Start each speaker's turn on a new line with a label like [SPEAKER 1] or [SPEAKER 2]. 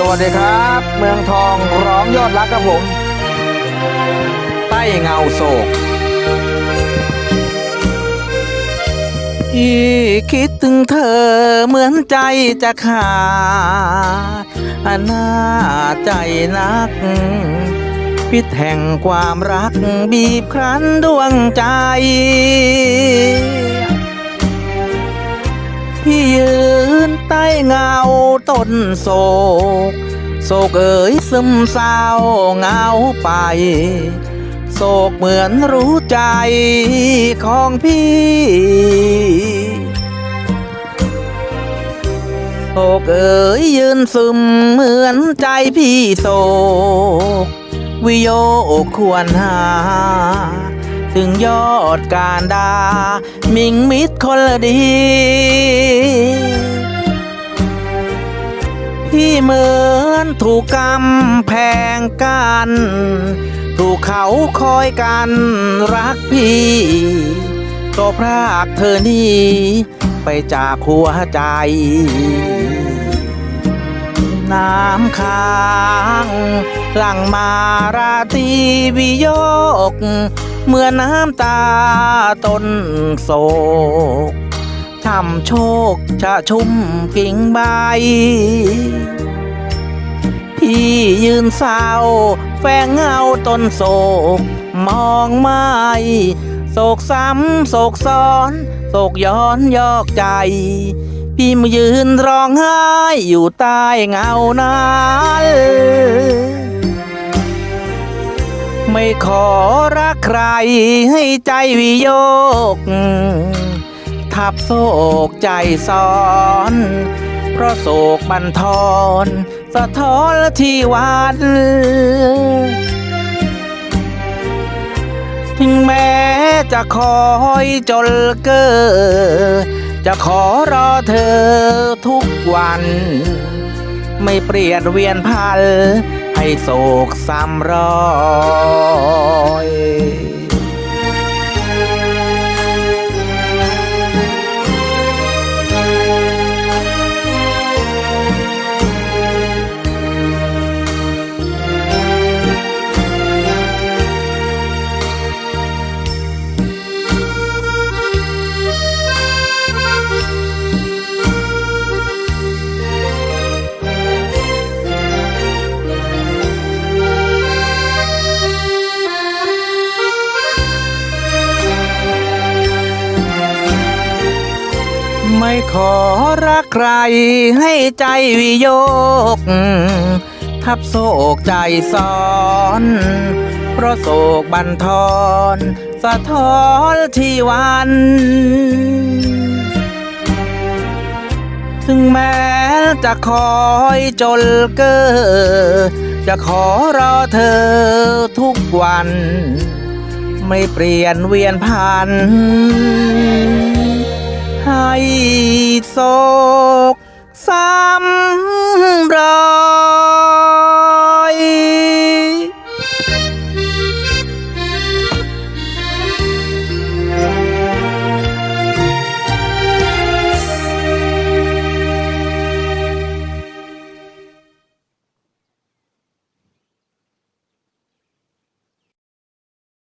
[SPEAKER 1] สวัสดีครับ เมืองทองร้องยอดรักครับผม ใต้เงาโศกที่คิดถึงเธอเหมือนใจจะขาดอนาใจนัก พิษแห่งความรักบีบครันดวงใจ เงาต้นโศก โศกเอ๋ยซึมเศร้าเงาไปโศกเหมือนรู้ใจของพี่โศกเอ๋ยยืนซึมเหมือนใจพี่โศก วิโยควรหา ถึงยอดการดา มิงมิดคนละดี พี่เหมือนถูกกำแพงกัน ถูกเขาคอยกันรักพี่ก็พรากเธอนี้ไปจากหัวใจ น้ำค้างหลังมาราตีวิโยก เมื่อน้ำตาต้นโศก ช่ำโชค ชะชุ่มกิ่งใบ พี่ยืนเศร้า แฝงเงาต้นโศก มองไม่โศกซ้ำโศกซ้อนโศกย้อนยอกใจ พี่มายืนร้องไห้อยู่ใต้เงานั้นไม่ขอรักใครให้ใจวิโยก ทับโศกใจซ้อน เพราะโศกบันทอนสะท้อนที่วันถึงแม้จะคอยจนเกอจะขอรอเธอทุกวัน ไม่เปลี่ยนเวียนพันให้โศกซ้ำรอย ไม่ขอรักใครให้ใจวิโยก ทับโศกใจซ้อน เพราะโศกบันทอนสะท้อนที่วันถึงแม้จะคอยจนเกอจะขอรอเธอทุกวัน ไม่เปลี่ยนเวียนพัน ให้โศกซ้ำ